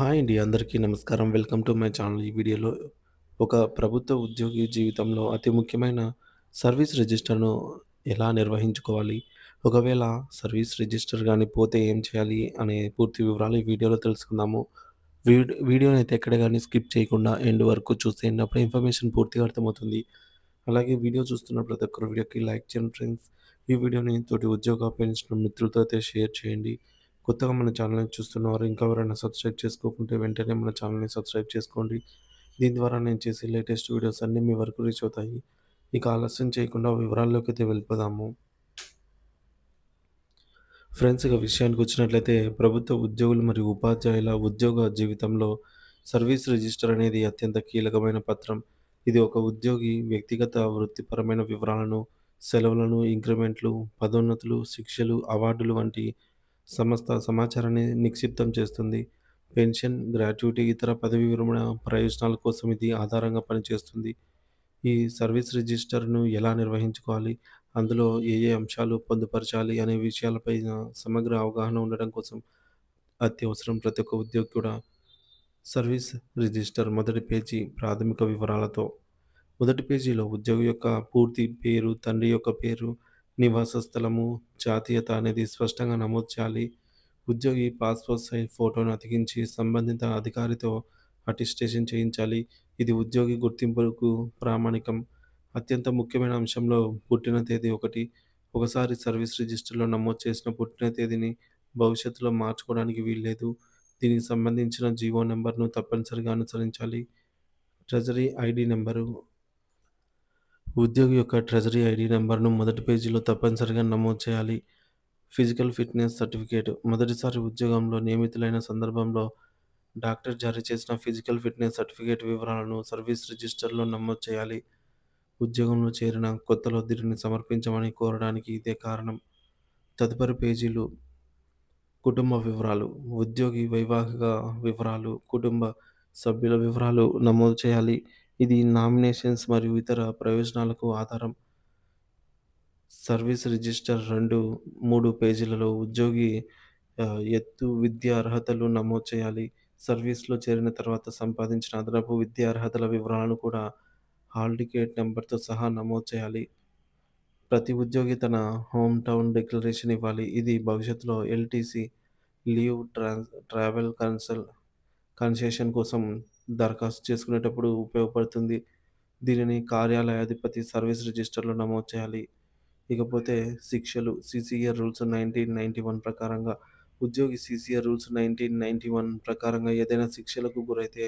Hi అండి. అందరికీ నమస్కారం. Welcome to my channel. ఈ వీడియోలో ఒక ప్రభుత్వ ఉద్యోగి జీవితంలో అతి ముఖ్యమైన సర్వీస్ రిజిస్టర్‌ను ఎలా నిర్వహించుకోవాలి? ఒకవేళ సర్వీస్ రిజిస్టర్ కానీ పోతే ఏం చేయాలి? అనే పూర్తి వివరాలు ఈ వీడియోలో తెలుసుకుందాము. వీడియోని అయితే ఎక్కడ కానీ స్కిప్ చేయకుండా ఎండ్ వరకు చూసేయండి. అప్పుడు ఇన్ఫర్మేషన్ పూర్తిగా అర్థమవుతుంది. అలాగే వీడియో చూస్తున్న ప్రతి ఒక్కరు వీడియోకి లైక్ చేయండి ఫ్రెండ్స్. ఈ వీడియోని తోటి ఉద్యోగ పెంచిన మిత్రులతో అయితే షేర్ చేయండి. కొత్తగా మన ఛానల్‌ని చూస్తున్నవారు ఇంకా ఎవరైనా సబ్స్క్రైబ్ చేసుకోకుంటే వెంటనే మన ఛానల్‌ని సబ్స్క్రైబ్ చేసుకోండి. దీని ద్వారా నేను చేసే లేటెస్ట్ వీడియోస్ అన్నీ మీ వరకు రీచ్ అవుతాయి. ఇక ఆలస్యం చేయకుండా వివరాల్లోకి అయితే వెళ్ళిపోదాము. ఫ్రెండ్స్ ఇక విషయానికి వచ్చినట్లయితే ప్రభుత్వ ఉద్యోగులు మరియు ఉపాధ్యాయుల ఉద్యోగ జీవితంలో సర్వీస్ రిజిస్టర్ అనేది అత్యంత కీలకమైన పత్రం. ఇది ఒక ఉద్యోగి వ్యక్తిగత, వృత్తిపరమైన వివరాలను, సెలవులను, ఇంక్రిమెంట్లు, పదోన్నతులు, శిక్షలు, అవార్డులు వంటి సంస్థ సమాచారాన్ని నిక్షిప్తం చేస్తుంది. పెన్షన్, గ్రాట్యుటీ, ఇతర పదవీ విరమణ ప్రయోజనాల కోసం ఇది ఆధారంగా పనిచేస్తుంది. ఈ సర్వీస్ రిజిస్టర్‌ను ఎలా నిర్వహించుకోవాలి? అందులో ఏ ఏ అంశాలు పొందుపరచాలి? అనే విషయాలపైన సమగ్ర అవగాహన ఉండడం కోసం అత్యవసరం. ప్రతి ఒక్క ఉద్యోగి కూడా సర్వీస్ రిజిస్టర్ మొదటి పేజీ ప్రాథమిక వివరాలతో మొదటి పేజీలో ఉద్యోగి యొక్క పూర్తి పేరు, తండ్రి యొక్క పేరు, నివాస స్థలము, జాతీయత అనేది స్పష్టంగా నమోదు చేయాలి. ఉద్యోగి పాస్‌పోర్ట్ సైజ్ ఫోటోను అతికించి సంబంధిత అధికారితో అటిస్టేషన్ చేయించాలి. ఇది ఉద్యోగి గుర్తింపుకు ప్రామాణికం. అత్యంత ముఖ్యమైన అంశంలో పుట్టిన తేదీ ఒకటి. ఒకసారి సర్వీస్ రిజిస్టర్‌లో నమోదు చేసిన పుట్టిన తేదీని భవిష్యత్తులో మార్చుకోవడానికి వీల్లేదు. దీనికి సంబంధించిన జీవో నెంబర్ను తప్పనిసరిగా అనుసరించాలి. ట్రెజరీ ఐడి నెంబరు ఉద్యోగి యొక్క ట్రెజరీ ఐడి నెంబర్ను మొదటి పేజీలో తప్పనిసరిగా నమోదు చేయాలి. ఫిజికల్ ఫిట్‌నెస్ సర్టిఫికేట్ మొదటిసారి ఉద్యోగంలో నియమితులైన సందర్భంలో డాక్టర్ జారీ చేసిన ఫిజికల్ ఫిట్‌నెస్ సర్టిఫికేట్ వివరాలను సర్వీస్ రిజిస్టర్‌లో నమోదు చేయాలి. ఉద్యోగంలో చేరిన కొత్తలో దీనిని సమర్పించమని కోరడానికి ఇదే కారణం. తదుపరి పేజీలు కుటుంబ వివరాలు ఉద్యోగి వైవాహిక వివరాలు, కుటుంబ సభ్యుల వివరాలు నమోదు చేయాలి. ఇది నామినేషన్స్ మరియు ఇతర ప్రయోజనాలకు ఆధారం. సర్వీస్ రిజిస్టర్ 2, 3 పేజీలలో ఉద్యోగి ఎత్తు, విద్యా అర్హతలు నమోదు చేయాలి. సర్వీస్‌లో చేరిన తర్వాత సంపాదించిన అదనపు విద్యా అర్హతల వివరాలను కూడా హాల్ టికెట్ నెంబర్తో సహా నమోదు చేయాలి. ప్రతి ఉద్యోగి తన హోమ్ టౌన్ డిక్లరేషన్ ఇవ్వాలి. ఇది భవిష్యత్తులో ఎల్‌టీసీ, లీవ్, ట్రాన్స్ ట్రావెల్ కన్సల్ కన్సెషన్ కోసం దరఖాస్తు చేసుకునేటప్పుడు ఉపయోగపడుతుంది. దీనిని కార్యాలయాధిపతి సర్వీస్ రిజిస్టర్‌లో నమోదు చేయాలి. ఇకపోతే శిక్షలు సిసిఆర్ రూల్స్ 1991 ప్రకారంగా ఉద్యోగి సిసిఆర్ రూల్స్ 1991 ప్రకారంగా ఏదైనా శిక్షలకు గురైతే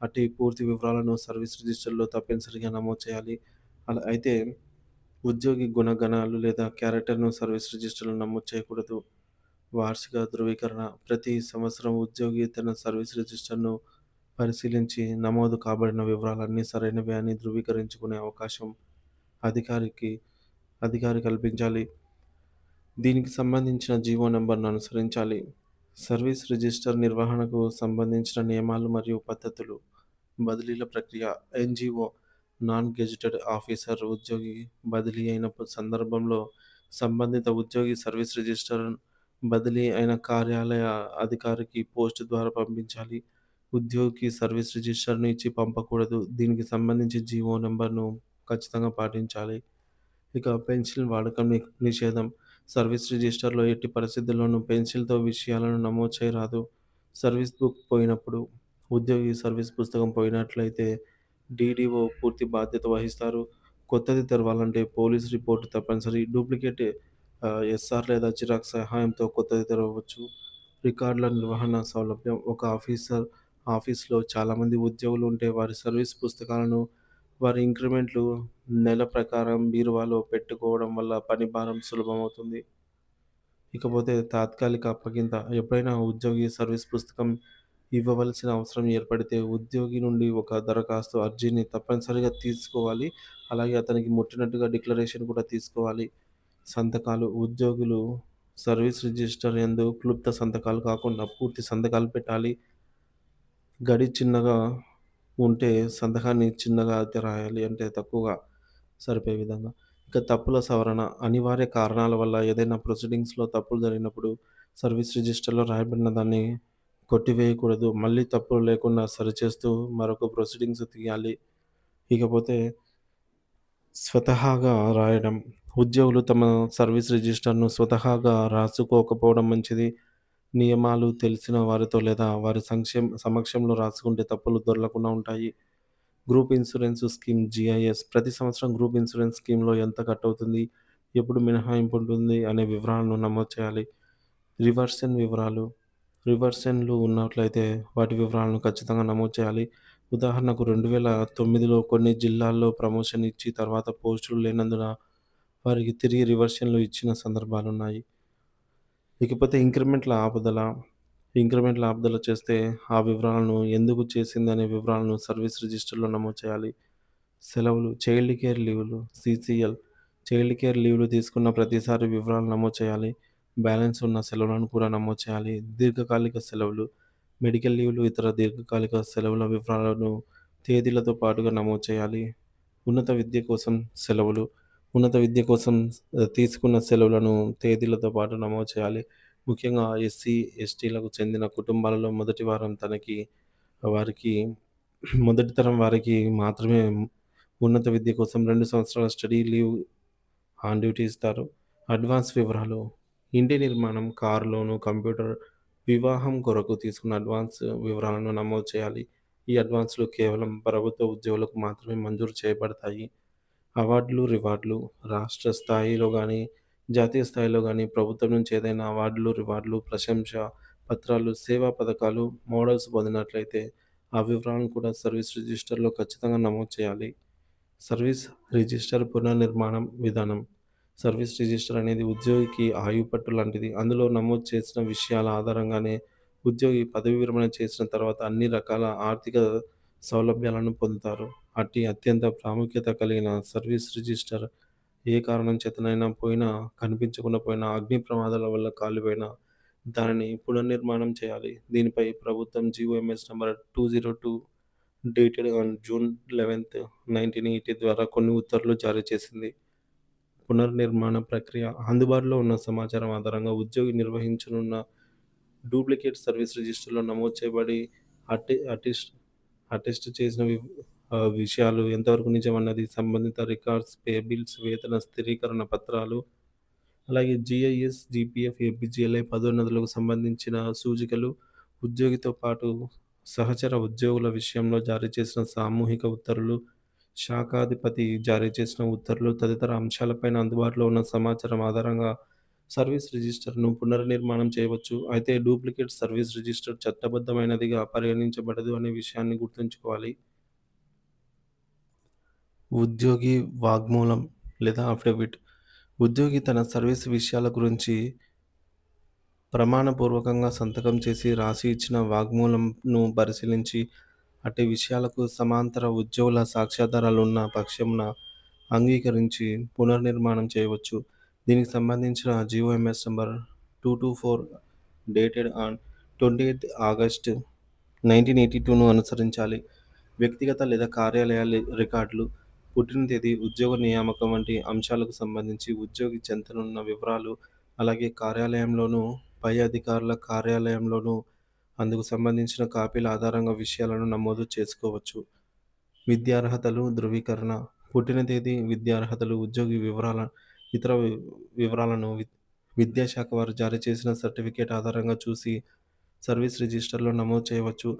అటు పూర్తి వివరాలను సర్వీస్ రిజిస్టర్‌లో తప్పనిసరిగా నమోదు చేయాలి. అలా అయితే ఉద్యోగి గుణగణాలు లేదా క్యారెక్టర్‌ను సర్వీస్ రిజిస్టర్‌లో నమోదు చేయకూడదు. వార్షిక ధృవీకరణ ప్రతి సంవత్సరం ఉద్యోగి తన సర్వీస్ రిజిస్టర్‌ను పరిశీలించి నమోదు కాబడిన వివరాలన్నీ సరైనవే అని ధృవీకరించుకునే అవకాశం అధికారికి అధికారి కల్పించాలి. దీనికి సంబంధించిన జీవో నెంబర్ను అనుసరించాలి. సర్వీస్ రిజిస్టర్ నిర్వహణకు సంబంధించిన నియమాలు మరియు పద్ధతులు బదిలీల ప్రక్రియ ఎన్‌జీఓ నాన్ గెజిటెడ్ ఆఫీసర్ ఉద్యోగి బదిలీ అయిన సందర్భంలో సంబంధిత ఉద్యోగి సర్వీస్ రిజిస్టర్ బదిలీ అయిన కార్యాలయ అధికారికి పోస్ట్ ద్వారా పంపించాలి. ఉద్యోగికి సర్వీస్ రిజిస్టర్‌ను ఇచ్చి పంపకూడదు. దీనికి సంబంధించి జీవో నెంబర్ను ఖచ్చితంగా పాటించాలి. ఇక పెన్సిల్ వాడకం నిషేధం సర్వీస్ రిజిస్టర్‌లో ఎట్టి పరిస్థితుల్లోనూ పెన్సిల్‌తో విషయాలను నమోదు చేయరాదు. సర్వీస్ బుక్ పోయినప్పుడు ఉద్యోగి సర్వీస్ పుస్తకం పోయినట్లయితే డీడీఓ పూర్తి బాధ్యత వహిస్తారు. కొత్తది తెరవాలంటే పోలీస్ రిపోర్ట్ తప్పనిసరి. డూప్లికేట్ ఎస్ఆర్ లేదా జిరాక్స్ సహాయంతో కొత్తది తెరవచ్చు రికార్డుల నిర్వహణ సౌలభ్యం ఒక ఆఫీసర్ ఆఫీస్‌లో చాలామంది ఉద్యోగులు ఉంటే వారి సర్వీస్ పుస్తకాలను, వారి ఇంక్రిమెంట్లు నెల ప్రకారం బీరువాలో పెట్టుకోవడం వల్ల పని భారం సులభమవుతుంది. ఇకపోతే తాత్కాలిక అప్పగింత ఎప్పుడైనా ఉద్యోగి సర్వీస్ పుస్తకం ఇవ్వవలసిన అవసరం ఏర్పడితే ఉద్యోగి నుండి ఒక దరఖాస్తు అర్జీని తప్పనిసరిగా తీసుకోవాలి. అలాగే అతనికి ముట్టినట్టుగా డిక్లరేషన్ కూడా తీసుకోవాలి. సంతకాలు ఉద్యోగులు సర్వీస్ రిజిస్టర్ ఎందు క్లుప్త సంతకాలు కాకుండా పూర్తి సంతకాలు పెట్టాలి. గడి చిన్నగా ఉంటే సంతకాన్ని చిన్నగా అయితే రాయాలి. అంటే తక్కువగా సరిపోయే విధంగా. ఇక తప్పుల సవరణ అనివార్య కారణాల వల్ల ఏదైనా ప్రొసీడింగ్స్‌లో తప్పులు జరిగినప్పుడు సర్వీస్ రిజిస్టర్‌లో రాయబడిన దాన్ని కొట్టివేయకూడదు. మళ్ళీ తప్పులు లేకుండా సరిచేస్తూ మరొక ప్రొసీడింగ్స్ తీయాలి. ఇకపోతే స్వతహాగా రాయడం. ఉద్యోగులు తమ సర్వీస్ రిజిస్టర్‌ను స్వతహాగా రాసుకోకపోవడం మంచిది. నియమాలు తెలిసిన వారితో లేదా వారి సంక్షేమ సమక్షంలో రాసుకుంటే తప్పులు దొరలకుండా ఉంటాయి. గ్రూప్ ఇన్సూరెన్స్ స్కీమ్ జిఐఎస్ ప్రతి సంవత్సరం గ్రూప్ ఇన్సూరెన్స్ స్కీమ్‌లో ఎంత కట్ అవుతుంది ఎప్పుడు మినహాయింపు ఉంటుంది అనే వివరాలను నమోదు చేయాలి. రివర్షన్ వివరాలు. రివర్షన్లు ఉన్నట్లయితే వాటి వివరాలను ఖచ్చితంగా నమోదు చేయాలి. ఉదాహరణకు 2009లో కొన్ని జిల్లాల్లో ప్రమోషన్ ఇచ్చి తర్వాత పోస్టులు లేనందున వారికి తిరిగి రివర్షన్లు ఇచ్చిన సందర్భాలున్నాయి. ఇకపోతే ఇంక్రిమెంట్ల ఆపుదల. ఇంక్రిమెంట్ల ఆపుదల చేస్తే ఆ వివరాలను, ఎందుకు చేసిందనే వివరాలను సర్వీస్ రిజిస్టర్‌లో నమోదు చేయాలి. సెలవులు, చైల్డ్ కేర్ లీవ్‌లు సీసీఎల్ చైల్డ్ కేర్ లీవ్‌లు తీసుకున్న ప్రతిసారి వివరాలు నమోదు చేయాలి. బ్యాలెన్స్ ఉన్న సెలవులను కూడా నమోదు చేయాలి. దీర్ఘకాలిక సెలవులు, మెడికల్ లీవ్‌లు, ఇతర దీర్ఘకాలిక సెలవుల వివరాలను తేదీలతో పాటుగా నమోదు చేయాలి. ఉన్నత విద్య కోసం సెలవులు. ఉన్నత విద్య కోసం తీసుకున్న సెలవులను తేదీలతో పాటు నమోదు చేయాలి. ముఖ్యంగా ఎస్సీ, ఎస్టీలకు చెందిన కుటుంబాలలో మొదటి వారం తనకి వారికి మొదటి తరం వారికి మాత్రమే ఉన్నత విద్య కోసం రెండు సంవత్సరాల స్టడీ లీవ్ ఆన్ డ్యూటీ ఇస్తారు. అడ్వాన్స్ వివరాలు. ఇంటి నిర్మాణం, కారు లోను, కంప్యూటర్, వివాహం కొరకు తీసుకున్న అడ్వాన్స్ వివరాలను నమోదు చేయాలి. ఈ అడ్వాన్స్‌లు కేవలం ప్రభుత్వ ఉద్యోగులకు మాత్రమే మంజూరు చేయబడతాయి. అవార్డులు, రివార్డులు. రాష్ట్ర స్థాయిలో గానీ, జాతీయ స్థాయిలో గానీ ప్రభుత్వం నుంచి ఏదైనా అవార్డులు, రివార్డులు, ప్రశంసా పత్రాలు, సేవా పథకాలు, మోడల్స్ పొందినట్లయితే ఆ వివరాలను కూడా సర్వీస్ రిజిస్టర్‌లో ఖచ్చితంగా నమోదు చేయాలి. సర్వీస్ రిజిస్టర్ పునర్నిర్మాణం విధానం. సర్వీస్ రిజిస్టర్ అనేది ఉద్యోగికి ఆయుపట్టు లాంటిది. అందులో నమోదు చేసిన విషయాల ఆధారంగానే ఉద్యోగి పదవీ విరమణ చేసిన తర్వాత అన్ని రకాల ఆర్థిక సౌలభ్యాలను పొందుతారు. అట్టి అత్యంత ప్రాముఖ్యత కలిగిన సర్వీస్ రిజిస్టర్ ఏ కారణం చేతనైనా పోయినా, కనిపించకుండా పోయినా, అగ్ని ప్రమాదాల వల్ల కాలిపోయినా దానిని పునర్నిర్మాణం చేయాలి. దీనిపై ప్రభుత్వం GOMS number 202 dated on June 11, 1980 ద్వారా కొన్ని ఉత్తర్వులు జారీ చేసింది. పునర్నిర్మాణ ప్రక్రియ. అందుబాటులో ఉన్న సమాచారం ఆధారంగా ఉద్యోగి నిర్వహించనున్న డూప్లికేట్ సర్వీస్ రిజిస్టర్‌లో నమోదు చేయబడి అటె అటెస్ట్ అటెస్ట్ చేసిన విషయాలు ఎంతవరకు నిజమన్నది సంబంధిత రికార్డ్స్, పే బిల్స్, వేతన స్థిరీకరణ పత్రాలు, అలాగే జిఐఎస్ జీపీఎఫ్, ఏపీజీఎల్ఐ పదోన్నతులకు సంబంధించిన సూచికలు, ఉద్యోగితో పాటు సహచర ఉద్యోగుల విషయంలో జారీ చేసిన సామూహిక ఉత్తర్వులు, శాఖాధిపతి జారీ చేసిన ఉత్తర్వులు తదితర అంశాలపైన అందుబాటులో ఉన్న సమాచారం ఆధారంగా సర్వీస్ రిజిస్టర్‌ను పునర్నిర్మాణం చేయవచ్చు. అయితే డూప్లికేట్ సర్వీస్ రిజిస్టర్ చట్టబద్ధమైనదిగా పరిగణించబడదు అనే విషయాన్ని గుర్తుంచుకోవాలి. ఉద్యోగి వాగ్మూలం లేదా అఫిడవిట్. ఉద్యోగి తన సర్వీస్ విషయాల గురించి ప్రమాణపూర్వకంగా సంతకం చేసి రాసి ఇచ్చిన వాగ్మూలంను పరిశీలించి అట్టి విషయాలకు సమాంతర ఉద్యోగుల సాక్ష్యాధారాలున్న పక్షమున అంగీకరించి పునర్నిర్మాణం చేయవచ్చు. దీనికి సంబంధించిన GOMS number two two four dated on 28థ్ August 1982ను అనుసరించాలి. వ్యక్తిగత లేదా కార్యాలయాల రికార్డులు. పుట్టిన తేదీ, ఉద్యోగ నియామకం వంటి అంశాలకు సంబంధించి ఉద్యోగి చెంతనున్న వివరాలు, అలాగే కార్యాలయంలోనూ, పై అధికారుల కార్యాలయంలోనూ అందుకు సంబంధించిన కాపీల ఆధారంగా విషయాలను నమోదు చేసుకోవచ్చు. విద్యార్హతలు ధృవీకరణ. పుట్టిన తేదీ, విద్యార్హతలు, ఉద్యోగి వివరాల ఇతర వి వివరాలను వి విద్యాశాఖ వారు జారీ చేసిన సర్టిఫికేట్ ఆధారంగా చూసి సర్వీస్ రిజిస్టర్‌లో నమోదు చేయవచ్చు.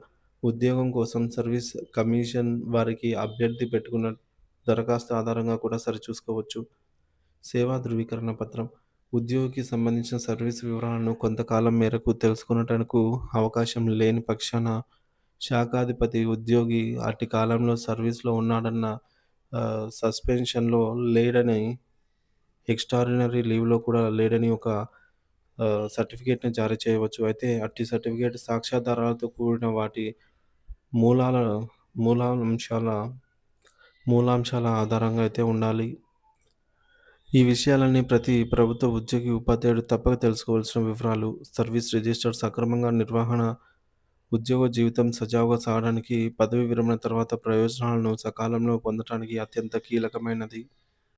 ఉద్యోగం కోసం సర్వీస్ కమిషన్ వారికి అభ్యర్థి పెట్టుకున్న దరఖాస్తు ఆధారంగా కూడా సరిచూసుకోవచ్చు. సేవా ధృవీకరణ పత్రం. ఉద్యోగికి సంబంధించిన సర్వీస్ వివరాలను కొంతకాలం మేరకు తెలుసుకొనుటకు అవకాశం లేని పక్షాన శాఖాధిపతి ఉద్యోగి అట్టి కాలంలో సర్వీస్‌లో ఉన్నాడన్న సస్పెన్షన్‌లో లేడని, ఎక్స్ట్రాడినరీ లీవ్‌లో కూడా లేడని ఒక సర్టిఫికేట్‌ని జారీ చేయవచ్చు. అయితే అట్టి సర్టిఫికేట్ సాక్ష్యాధారాలతో కూడిన వాటి మూలాల మూలాంశాల మూలాంశాల ఆధారంగా అయితే ఉండాలి. ఈ విషయాలన్నీ ప్రతి ప్రభుత్వ ఉద్యోగి, ఉపాధ్యాయుడు తప్పక తెలుసుకోవాల్సిన వివరాలు. సర్వీస్ రిజిస్టర్ సక్రమంగా నిర్వహణ ఉద్యోగ జీవితం సజావుగా సాగడానికి, పదవీ విరమణ తర్వాత ప్రయోజనాలను సకాలంలో పొందటానికి అత్యంత కీలకమైనది.